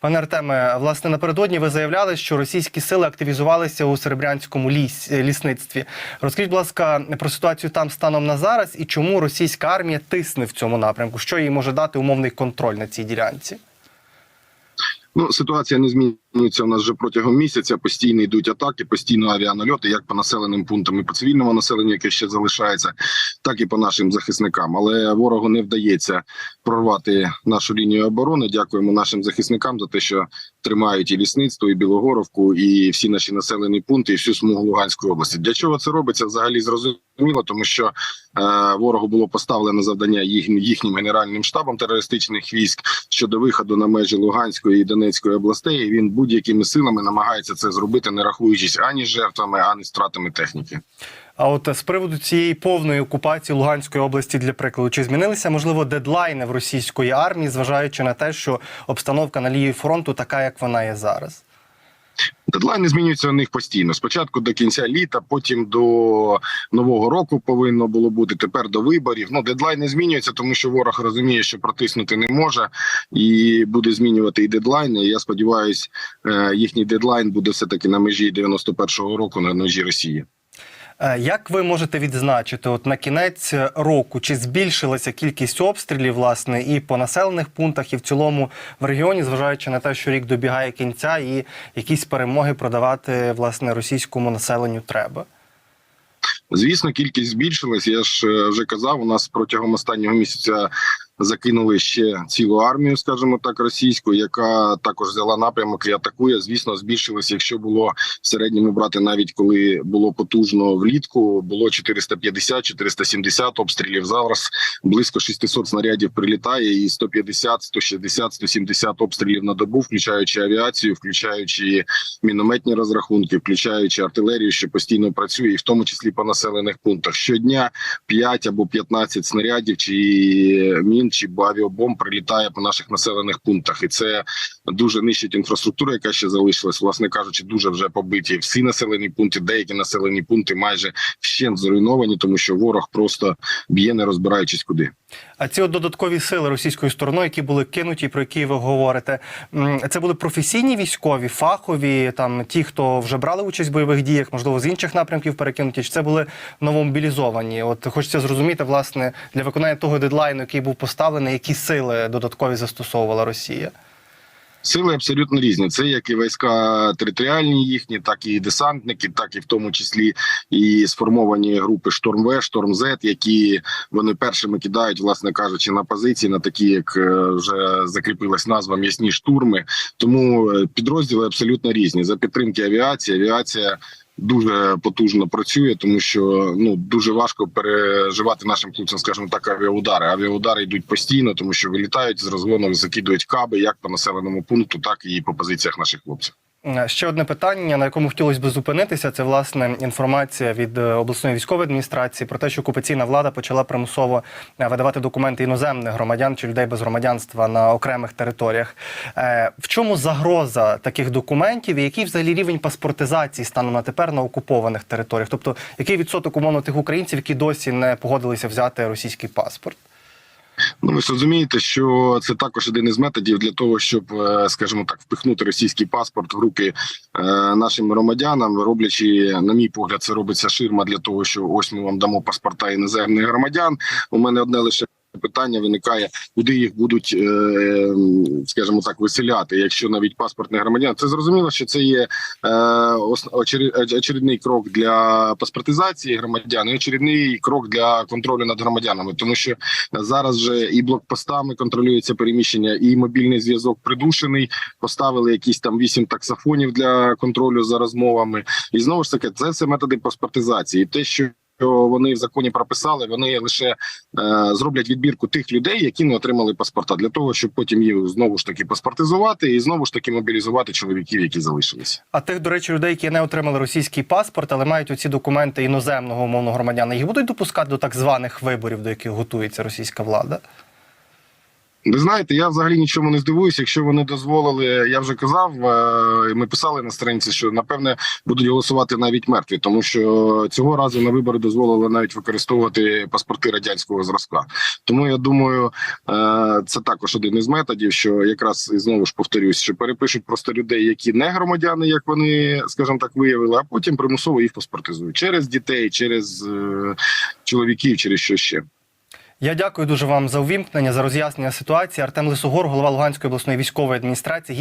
Пане Артеме, власне, напередодні ви заявляли, що російські сили активізувалися у серебрянському ліс, лісництві. Розкажіть, будь ласка, про ситуацію там станом на зараз і чому російська армія тисне в цьому напрямку? Що їй може дати умовний контроль на цій ділянці? Ну, ситуація не змінюється у нас вже протягом місяця. Постійно йдуть атаки, постійно авіанальоти, як по населеним пунктам і по цивільному населенню, яке ще залишається, так і по нашим захисникам. Але ворогу не вдається прорвати нашу лінію оборони. Дякуємо нашим захисникам за те, що тримають і лісництво, і Білогоровку, і всі наші населені пункти, і всю смугу Луганської області. Для чого це робиться? Взагалі зрозуміло, тому що е, ворогу було поставлено завдання їх, їхнім генеральним штабом терористичних військ щодо виходу на межі Луганської і Донецької областей. І він будь-якими силами намагається це зробити, не рахуючись ані жертвами, ані стратами техніки. А от з приводу цієї повної окупації Луганської області, для прикладу, чи змінилися можливо дедлайни в російської армії, зважаючи на те, що обстановка на лінії фронту така, як вона є зараз? Дедлайни змінюються у них постійно. Спочатку до кінця літа, потім до нового року повинно було бути. Тепер до виборів. Ну дедлайни змінюються, тому що ворог розуміє, що протиснути не може, і буде змінювати і дедлайни. Я сподіваюся, їхній дедлайн буде все таки на межі 91-го року на межі Росії. Е, Як ви можете відзначити, от на кінець року, чи збільшилася кількість обстрілів, власне, і по населених пунктах, і в цілому в регіоні, зважаючи на те, що рік добігає кінця, і якісь перемоги продавати власне російському населенню треба? Звісно, кількість збільшилась. Я ж е, вже казав, у нас протягом останнього місяця закинули ще цілу армію, скажімо так, російську, яка також взяла напрямок і атакує. Звісно, збільшилось. Якщо було в середньому брати, навіть коли було потужно влітку, було 450-470 обстрілів. Зараз близько 600 снарядів прилітає, і 150, 160, 170 обстрілів на добу, включаючи авіацію, включаючи мінометні розрахунки, включаючи артилерію, що постійно працює, і в тому числі по населених пунктах. Щодня 5 або 15 снарядів чи мін чи авіабомб прилітає по наших населених пунктах, і це дуже нищить інфраструктуру, яка ще залишилась. Власне кажучи, дуже вже побиті всі населені пункти. Деякі населені пункти майже вщент зруйновані, тому що ворог просто б'є, не розбираючись куди. А ці от додаткові сили російською стороною, які були кинуті, про які ви говорите, це були професійні військові, фахові, там ті, хто вже брали участь в бойових діях, можливо, з інших напрямків перекинуті, чи це були новомобілізовані? От хочеться зрозуміти, власне, для виконання того дедлайну, який був поставлений, які сили додаткові застосовувала Росія. Сили абсолютно різні. Це як і війська територіальні їхні, так і десантники, так і в тому числі і сформовані групи Шторм В, Шторм З, які вони першими кидають, власне кажучи, на позиції, на такі, як е, вже закріпилась назва м'ясні штурми. Тому е, підрозділи абсолютно різні. За підтримки авіації, авіація. Дуже потужно працює, тому що ну дуже важко переживати нашим хлопцям, скажімо так, авіаудари. Авіаудари йдуть постійно, тому що вилітають з розгону, закидують каби як по населеному пункту, так і по позиціях наших хлопців. Ще одне питання, на якому хотілося б зупинитися, це власне інформація від е, обласної військової адміністрації про те, що окупаційна влада почала примусово е, видавати документи іноземних громадян чи людей без громадянства на окремих територіях. Е, В чому загроза таких документів і який взагалі рівень паспортизації станом на тепер на окупованих територіях? Тобто, який відсоток умовно тих українців, які досі не погодилися взяти російський паспорт? Ну, ви ж розумієте, що це також один із методів для того, щоб, е, скажімо так, впихнути російський паспорт в руки е, нашим громадянам, роблячи, на мій погляд, це робиться ширма для того, що ось ми вам дамо паспорта іноземних громадян. У мене одне лише. Питання виникає, куди їх будуть, е, скажімо так, виселяти, якщо навіть паспорт громадян. Це зрозуміло, що це є е, очередний крок для паспортизації громадян, і очередний крок для контролю над громадянами, тому що зараз вже і блокпостами контролюється переміщення, і мобільний зв'язок придушений. Поставили якісь там вісім таксофонів для контролю за розмовами, і знову ж таки, це все методи паспортизації. Те, що що вони в законі прописали, вони лише е, зроблять відбірку тих людей, які не отримали паспорта, для того, щоб потім їх знову ж таки паспортизувати і знову ж таки мобілізувати чоловіків, які залишилися. А тих, до речі, людей, які не отримали російський паспорт, але мають оці документи іноземного умовного громадяна, їх будуть допускати до так званих виборів, до яких готується російська влада. Ви знаєте, я взагалі нічому не здивуюся, якщо вони дозволили. Я вже казав, е, ми писали на сторінці, що напевне будуть голосувати навіть мертві, тому що цього разу на вибори дозволили навіть використовувати паспорти радянського зразка. Тому я думаю, е, це також один із методів, що якраз і знову ж повторюсь, що перепишуть просто людей, які не громадяни, як вони, скажімо так, виявили, а потім примусово їх паспортизують через дітей, через е, чоловіків, через що ще. Я дякую дуже вам за увімкнення, за роз'яснення ситуації. Артем Лисогор, голова Луганської обласної військової адміністрації.